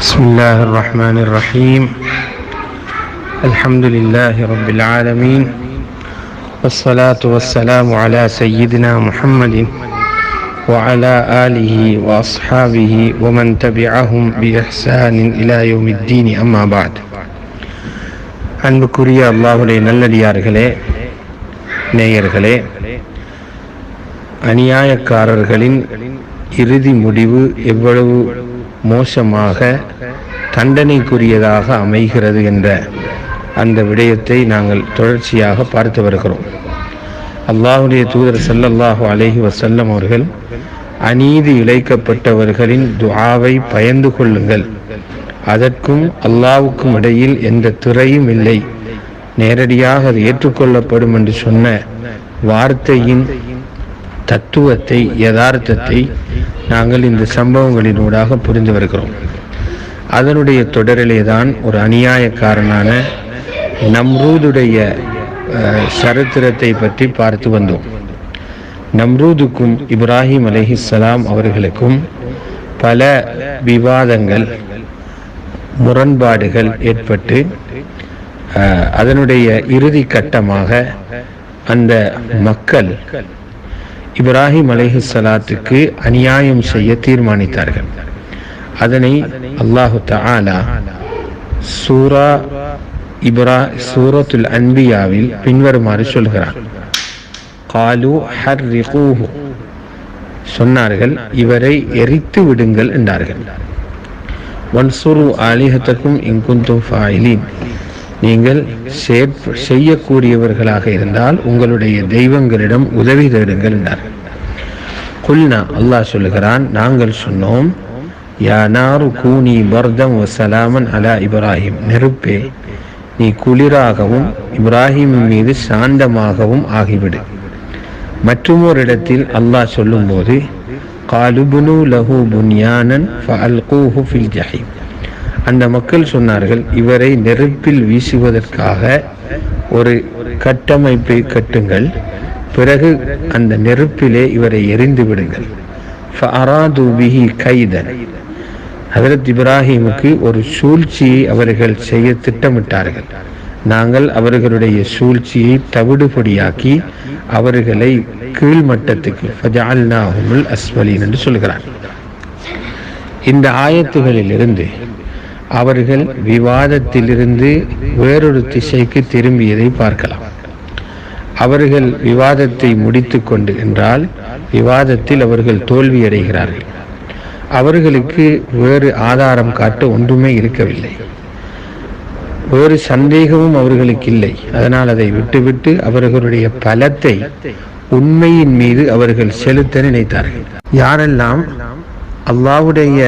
بسم الله الرحمن الرحيم الحمد لله رب العالمين والصلاة والسلام على سيدنا محمد وعلى آله وأصحابه ومن تبعهم بإحسان إلى يوم الدين أما بعد அன்புக்குரிய அல்லாஹுடைய நல்லடியார்களே நேயர்களே அநியாயக்காரர்களின் இறுதி முடிவு எவ்வளவு மோசமாக தண்டனைக்குரியதாக அமைகிறது என்ற அந்த விடயத்தை நாங்கள் தொடர்ச்சியாக பார்த்து வருகிறோம். அல்லாஹுடைய தூதர் ஸல்லல்லாஹு அலைஹி வசல்லம் அவர்கள் அநீதி இழைக்கப்பட்டவர்களின் துஆவை பயந்து கொள்ளுங்கள். அதற்கும் அல்லாவுக்கும் இடையில் எந்த துறையும் இல்லை. நேரடியாக அது ஏற்றுக்கொள்ளப்படும் என்று சொன்ன வார்த்தையின் தத்துவத்தை யதார்த்தத்தை நாங்கள் இந்த சம்பவங்களினூடாக புரிந்து வருகிறோம். அதனுடைய தொடரிலே தான் ஒரு அநியாயக்காரனான நம்ரூதுடைய சரித்திரத்தை பற்றி பார்த்து வந்தோம். நம்ரூதுக்கும் இப்ராஹிம் அலைஹிஸ்ஸலாம் அவர்களுக்கும் பல விவாதங்கள் முரண்பாடுகள் ஏற்பட்டு அதனுடைய இறுதி கட்டமாக அந்த மக்கள் இப்ராஹிம் அலைஹிஸ்ஸலாத்துக்கு அநியாயம் செய்ய தீர்மானித்தார்கள். அதனை அல்லாஹு தாலா சூரா இப்ரா சூரத்துல் அன்பியாவில் பின்வருமாறு சொல்கிறார் காலு ஹர்ரிகூஹு. சொன்னார்கள் இவரை எரித்து விடுங்கள் என்றார்கள். வன்சுரு ஆலிஹத்தக்கும் இங்குந்தும் ஃபாயிலின். நீங்கள் செய்யக்கூடியவர்களாக இருந்தால் உங்களுடைய தெய்வங்களிடம் உதவி தேடுங்கள் என்றார்கள் குல்னா அல்லாஹ் சொல்லுகிறான் நாங்கள் சொன்னோம் யானாரு கூனி பர்தம் வசலாமன் அலா இப்ராஹிம். நெருப்பே நீ குளிராகவும் இப்ராஹிம் மீது சாந்தமாகவும் ஆகிவிடு. மற்றுமோர் இடத்தில் அல்லாஹ் சொல்லும்போது காலுபுனு லஹு புன்யானன் ஃபல்கூஹு ஃபில் ஜஹீம். அந்த மக்கள் சொன்னார்கள் இவரை நெருப்பில் வீசுவதற்காக ஒரு கட்டமைப்பை கட்டுங்கள் பிறகு அந்த நெருப்பிலே இவரை எரிந்து விடுங்கள். கைதன். ஹதரத் இப்ராஹிமுக்கு ஒரு சூழ்ச்சியை அவர்கள் செய்ய திட்டமிட்டார்கள். நாங்கள் அவர்களுடைய சூழ்ச்சியை தவிடுபடியாக்கி அவர்களை கீழ்மட்டத்துக்கு அஸ்வலின் என்று சொல்கிறார் இந்த ஆயத்துகளிலிருந்து அவர்கள் விவாதத்திலிருந்து வேறொரு திசைக்கு திரும்பியதை பார்க்கலாம். அவர்கள் விவாதத்தை முடித்துக் கொண்டு என்றால் விவாதத்தில் அவர்கள் தோல்வியடைகிறார்கள். அவர்களுக்கு வேறு ஆதாரம் காட்ட ஒன்றுமே இருக்கவில்லை. வேறு சந்தேகமும் அவர்களுக்கு இல்லை அதனால் அதை விட்டுவிட்டு அவர்களுடைய பலத்தை உண்மையின் மீது அவர்கள் செலுத்த நினைத்தார்கள். யாரெல்லாம் அல்லாவுடைய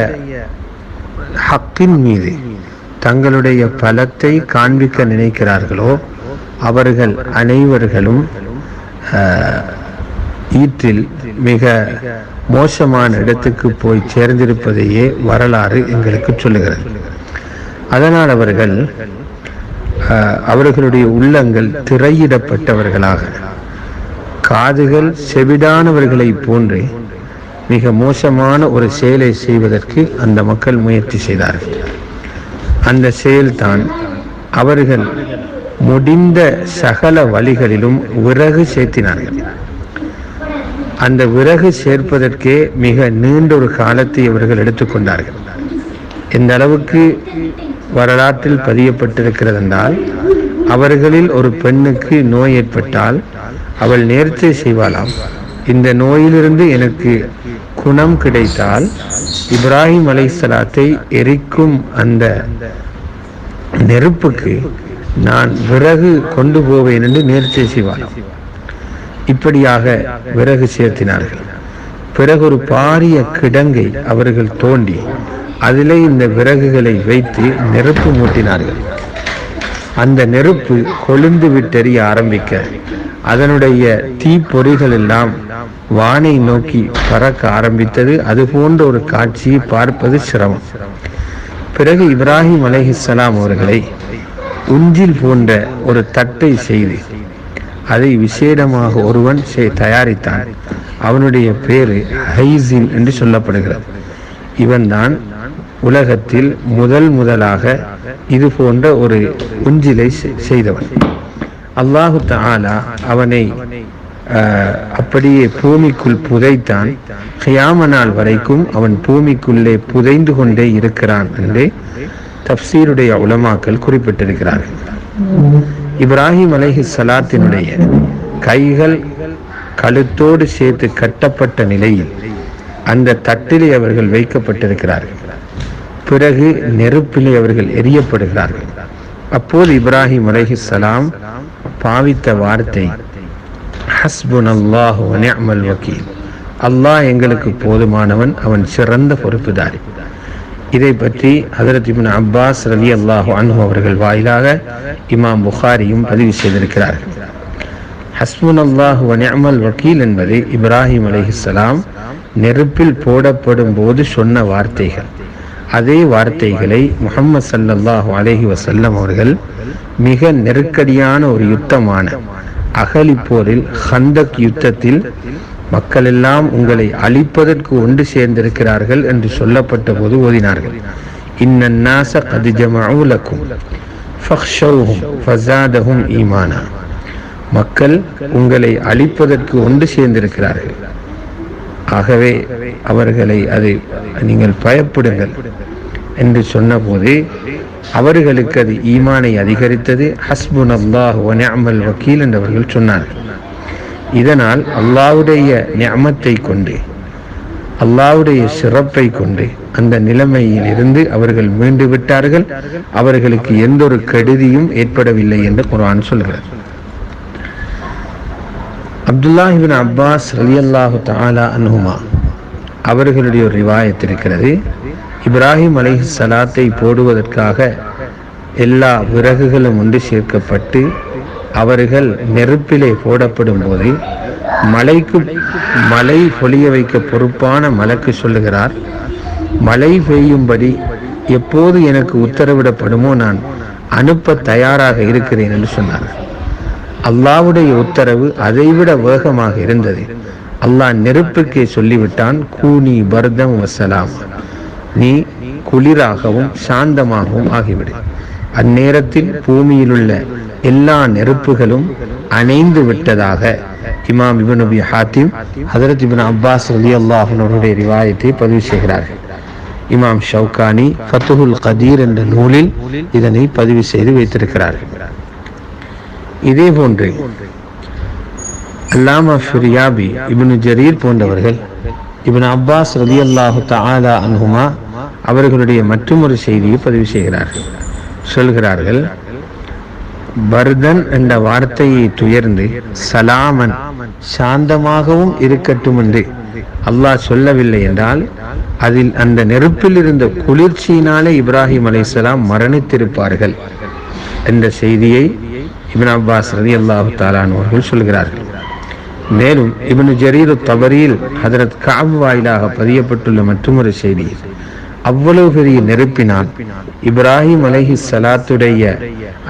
ஹக்கின் மீது தங்களுடைய பலத்தை காண்பிக்க நினைக்கிறார்களோ அவர்கள் அனைவர்களும் ஈற்றில் மிக மோசமான இடத்துக்கு போய் சேர்ந்திருப்பதையே வரலாறு எங்களுக்கு சொல்லுகிறது. அதனால் அவர்கள் அவர்களுடைய உள்ளங்கள் திரையிடப்பட்டவர்களாக காதுகள் செவிடானவர்களை போன்று மிக மோசமான ஒரு செயலை செய்வதற்கு அந்த மக்கள் முயற்சி செய்தார்கள். அந்த செயல்தான் அவர்கள் முடிந்த சகல வழிகளிலும் விறகு சேர்த்தினார்கள். அந்த விறகு சேர்ப்பதற்கே மிக நீண்ட ஒரு காலத்தை இவர்கள் எடுத்துக்கொண்டார்கள். எந்த அளவுக்கு வரலாற்றில் பதியப்பட்டிருக்கிறது என்றால் அவர்களில் ஒரு பெண்ணுக்கு நோய் ஏற்பட்டால் அவள் நேர்த்தை செய்வாளாம். இந்த நோயிலிருந்து எனக்கு குணம் கிடைத்தால் இப்ராஹிம் அலைசலாத்தை எரிக்கும் அந்த நெருப்புக்கு நான் விறகு கொண்டு போவேன் என்று நேர்ச்சை செய்வாளாம் இப்படியாக விறகு சேர்த்தினார்கள். பிறகு ஒரு பாரிய கிடங்கை அவர்கள் தோண்டி அதிலே இந்த விறகுகளை வைத்து நெருப்பு மூட்டினார்கள். அந்த நெருப்பு கொழுந்து விட்டெறிய ஆரம்பிக்க அதனுடைய தீப்பொறிகள் எல்லாம் வானை நோக்கி பறக்க ஆரம்பித்தது. அது போன்ற ஒரு காட்சியை பார்ப்பது சிரமம். பிறகு இப்ராஹிம் அலைஹிஸ்ஸலாம் அவர்களை உஞ்சில் போன்ற ஒரு தட்டை செய்து அதை விசேடமாக ஒருவன் தயாரித்தான். அவனுடைய பேரு ஹைசின் என்று சொல்லப்படுகிறது. இவன்தான் உலகத்தில் முதல் முதலாக இது போன்ற ஒரு உஞ்சிலை செ- செய்தவன். அல்லாஹு தாலா அவனை அப்படியே பூமிக்குள் புதைத்தான். ஹியாம நாள் வரைக்கும் அவன் பூமிக்குள்ளே புதைந்து கொண்டே இருக்கிறான் என்று தப்சீருடைய உலமாக்கள் குறிப்பிட்டிருக்கிறார்கள் இப்ராஹிம் அலஹி சலாத்தினுடைய கைகள் கழுத்தோடு சேர்த்து கட்டப்பட்ட நிலையில் அந்த தட்டிலே அவர்கள் வைக்கப்பட்டிருக்கிறார்கள் பிறகு நெருப்பிலே அவர்கள் எரியப்படுகிறார்கள் அப்போது இப்ராஹிம் அலைஹிஸ்ஸலாம் பாவித்த வார்த்தை ஹஸ்புன் அல்லாஹ் நிஅமல் வக்கீல். அல்லாஹ் எங்களுக்கு போதுமானவன் அவன் சிறந்த பொறுப்புதாரி. இதை பற்றி ஹதரத் இப்னு அப்பாஸ் ரலி அல்லாஹு அன்ஹு அவர்கள் வாயிலாக இமாம் புகாரியும் பதிவு செய்திருக்கிறார்கள். ஹஸ்முன் அல்லாஹ் வனியமல் வக்கீல் என்பது இப்ராஹிம் அலைஹிஸ்ஸலாம் நெருப்பில் போடப்படும் போது சொன்ன வார்த்தைகள். அதே வார்த்தைகளை முஹம்மது ஸல்லல்லாஹு அலஹி வசல்லம் அவர்கள் மிக நெருக்கடியான ஒரு யுத்தமான அகலி போரில் ஹந்தக் யுத்தத்தில் மக்கள் எல்லாம் உங்களை அழிப்பதற்கு ஒன்று சேர்ந்திருக்கிறார்கள் என்று சொல்லப்பட்ட போது ஓதினார்கள். இன்னன்னாச கதிஜமாவுலக்கும் ஃபஸாதஹும் ஈமானா. மக்கள் உங்களை அழிப்பதற்கு ஒன்று சேர்ந்திருக்கிறார்கள். ஆகவே அவர்களை அதை நீங்கள் பயப்படுங்கள் என்று சொன்னபோது அவர்களுக்கு அது ஈமானை அதிகரித்தது. ஹஸ்புன் அல்லாஹ் நியமல் வக்கீல் என்றவர்கள் சொன்னார்கள். இதனால் அல்லாவுடைய நியமத்தை கொண்டு அல்லாவுடைய சிறப்பை கொண்டு அந்த நிலைமையில் இருந்து அவர்கள் மீண்டு விட்டார்கள். அவர்களுக்கு எந்த ஒரு கெடுதியும் ஏற்படவில்லை என்று குரான் சொல்கிறது. அப்துல்லாஹ் அப்பாஸ் அப்பாஸ் ரலியல்லாஹு தாலா அனுமா அவர்களுடைய ஒரு ரிவாயத் இருக்கிறது. இப்ராஹிம் அலை சலாத்தை போடுவதற்காக எல்லா விறகுகளும் ஒன்று சேர்க்கப்பட்டு அவர்கள் நெருப்பிலே போடப்படும் போது மலைக்கு மலை பொழிய வைக்க பொறுப்பான மலக்கு சொல்லுகிறார். மழை பெய்யும்படி எப்போது எனக்கு உத்தரவிடப்படுமோ நான் அனுப்ப தயாராக இருக்கிறேன் என்று சொன்னார். அல்லாவுடைய உத்தரவு அதைவிட வேகமாக இருந்தது. அல்லாஹ் நெருப்புக்கே சொல்லிவிட்டான் கூனி பர்தம் வசலாம் நீ குளிராகவும் சாந்தமாகவும் ஆகிவிடு. அந்நேரத்தில் பூமியில் உள்ள எல்லா நெருப்புகளும் அணைந்து விட்டதாக இமாம் இபன் நபி ஹாத்திம் ஹதரத் இபின் அப்பாஸ் அலி அல்லாஹனுடைய ரிவாயத்தை பதிவு செய்கிறார்கள். இமாம் ஷவுகானி ஃபத்துஹுல் கதீர் என்ற நூலில் இதனை பதிவு செய்து வைத்திருக்கிறார்கள். இதே போன்று அல்லாமா ஃபிரியாபி இபின் ஜரீர் போன்றவர்கள் இபின் அப்பாஸ் ரலியல்லாஹு தாலா அன்ஹுமா அவர்களுடைய மற்றொரு செய்தியை பதிவு செய்கிறார்கள். சொல்கிறார்கள் பர்தன் என்ற வார்த்தையை துயர்ந்து சலாமன் சாந்தமாகவும் இருக்கட்டும் என்று அல்லாஹ் சொல்லவில்லை என்றால் அதில் அந்த நெருப்பில் இருந்த குளிர்ச்சியினாலே இப்ராஹிம் அலைசலாம் மரணித்திருப்பார்கள். என்ற செய்தியை இபின் அப்பாஸ் ரதி அல்லாஹு தாலான் அவர்கள் சொல்கிறார்கள். மேலும் இபின் ஜரீர் தபரியில் ஹதரத் காபு வாயிலாக பதியப்பட்டுள்ள மற்றொரு செய்தி அவ்வளவு பெரிய நெருப்பினால் இப்ராஹிம் அலைஹி சலாத்துடைய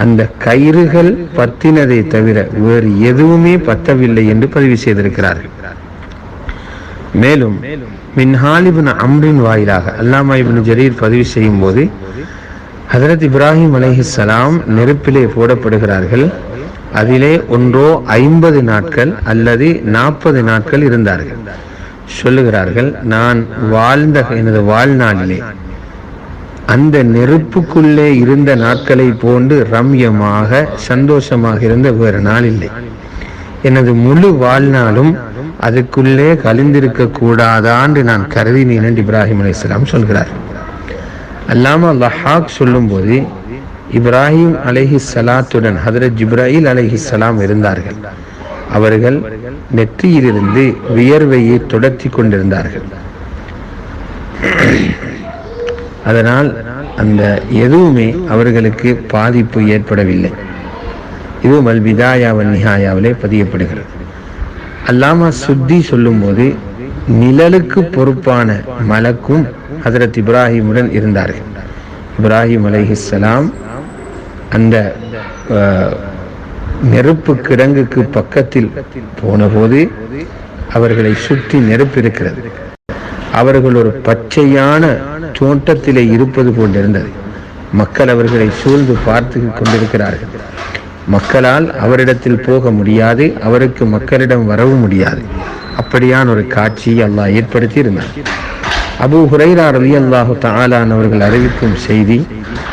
அந்த கயிறுகள் பத்தினதை தவிர வேறு எதுவுமே பத்தவில்லை என்று பதிவு செய்திருக்கிறார்கள் மேலும் மின்ஹாலிபின் அம்ரின் வாயிலாக அல்லாமா இபின் ஜரீர் பதிவு செய்யும் போது ஹசரத் இப்ராஹிம் அலைஹிஸ்ஸலாம் நெருப்பிலே போடப்படுகிறார்கள். அதிலே ஒன்றோ ஐம்பது நாட்கள் அல்லது நாற்பது நாட்கள் இருந்தார்கள். சொல்லுகிறார்கள் நான் வாழ்ந்த எனது வாழ்நாளிலே அந்த நெருப்புக்குள்ளே இருந்த நாட்களை போன்று ரம்யமாக சந்தோஷமாக இருந்த வேறு நாள் இல்லை எனது முழு வாழ்நாளும் அதுக்குள்ளே கலிந்திருக்க கூடாதான்னு நான் கருதினேன் என்று இப்ராஹிம் அலைஹிஸ்ஸலாம் சொல்கிறார். அல்லாமா லஹாக் சொல்லும்போது இப்ராஹிம் அலஹி சலாத்துடன் ஹதரத் ஜிப்ராஹில் அலஹி சலாம் இருந்தார்கள். அவர்கள் நெற்றியிலிருந்து வியர்வையை தொடர்த்தி கொண்டிருந்தார்கள். அதனால் அந்த எதுவுமே அவர்களுக்கு பாதிப்பு ஏற்படவில்லை. இதுவும் அல் பிதாயாவல் நிஹாயாவிலே பதியப்படுகிறது. அல்லாமா சுத்தி சொல்லும்போது நிழலுக்கு பொறுப்பான மலக்கும் ஹசரத் இப்ராஹிமுடன் இருந்தார்கள். இப்ராஹிம் அலைஹிஸ்லாம் அந்த அஹ், நெருப்பு கிடங்குக்கு பக்கத்தில் போனபோது அவர்களை சுற்றி நெருப்பு இருக்கிறது. அவர்கள் ஒரு பச்சையான தோட்டத்திலே இருப்பது போன்றிருந்தது. மக்கள் அவர்களை சூழ்ந்து பார்த்து கொண்டிருக்கிறார்கள். மக்களால் அவரிடத்தில் போக முடியாது அவருக்கு மக்களிடம் வரவும் முடியாது. அப்படியான ஒரு காட்சியை அல்லாஹ் ஏற்படுத்தி இருந்தார் அபு ஹுரைரா ரலி அல்லாஹு தாலான் அவர்கள் அறிவிக்கும் செய்தி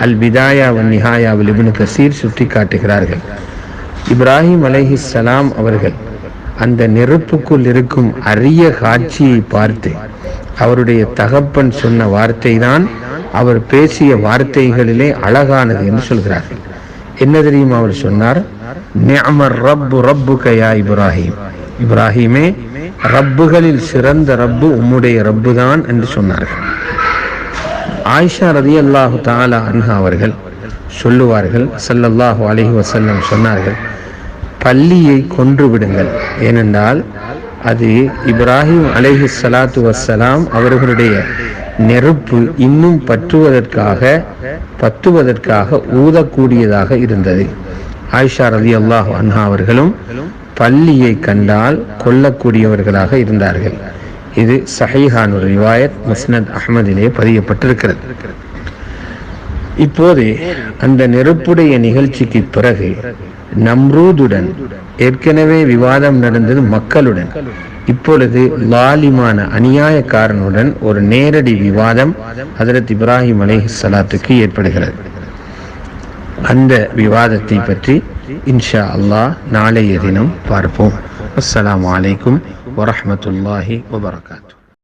அல் பிதாயா வன் நிஹாயாவில் இப்னு கசீர் சுட்டி காட்டுகிறார்கள் இப்ராஹிம் அலைஹிஸ்ஸலாம் அவர்கள் அந்த நெருப்புக்குள் இருக்கும் அரிய காட்சியை பார்த்து அவருடைய தகப்பன் சொன்ன வார்த்தை தான் அவர் பேசிய வார்த்தைகளிலே அழகானது என்று சொல்கிறார்கள். என்ன தெரியுமா அவர் சொன்னார்? நிஅமர் ரப்பு ரப்பு கயா இப்ராஹிம். இப்ராஹிமே ரப்புகளில் சிறந்த ரப்பு உம்முடைய ரப்பு தான் என்று சொன்னார்கள். ஆயிஷா ரதி அல்லாஹு தாலா அன்ஹா அவர்கள் சொல்லுவார்கள் சல்லல்லாஹு அலஹி வசல்லம் சொன்னார்கள். பள்ளியை கொன்று விடுங்கள். ஏனென்றால் அது இப்ராஹிம் அலைஹி சலாத்து வசலாம் அவர்களுடைய நெருப்பு இன்னும் பற்றுவதற்காக பத்துவதற்காக ஊதக்கூடியதாக இருந்தது. ஆயிஷா ரதி அல்லாஹ் அன்ஹா அவர்களும் பள்ளியை கண்டால் கொல்லக்கூடியவர்களாக இருந்தார்கள். இது சஹீஹான் ஒரு ரிவாயத் முஸ்னத் அஹமதிலே பதியப்பட்டிருக்கிறது. இப்போது அந்த நெருப்புடைய நிகழ்ச்சிக்கு பிறகு நம்ரூதுடன் ஏற்கனவே விவாதம் நடந்தது மக்களுடன். இப்பொழுது லாலிமான அநியாயக்காரனுடன் ஒரு நேரடி விவாதம் ஹதரத் இப்ராஹிம் அலை சலாத்துக்கு ஏற்படுகிறது. அந்த விவாதத்தை பற்றி இன்ஷா அல்லாஹ் நாளைய தினம் பார்ப்போம். அஸ்லாம் வலைக்கும் வரமத்துல்லாஹி வபரகாத்.